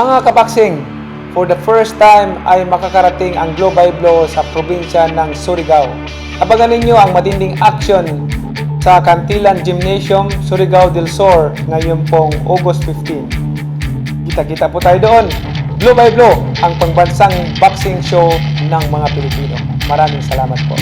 Mga kabaksing, for the first time ay makakarating ang Glow by Blow sa probinsya ng Surigao. Abangan ninyo ang matinding action sa Cantilan Gymnasium, Surigao del Sur ngayon pong August 15. Kita-kita po tayo doon. Blow by Blow, ang pangbansang boxing show ng mga Pilipino. Maraming salamat po.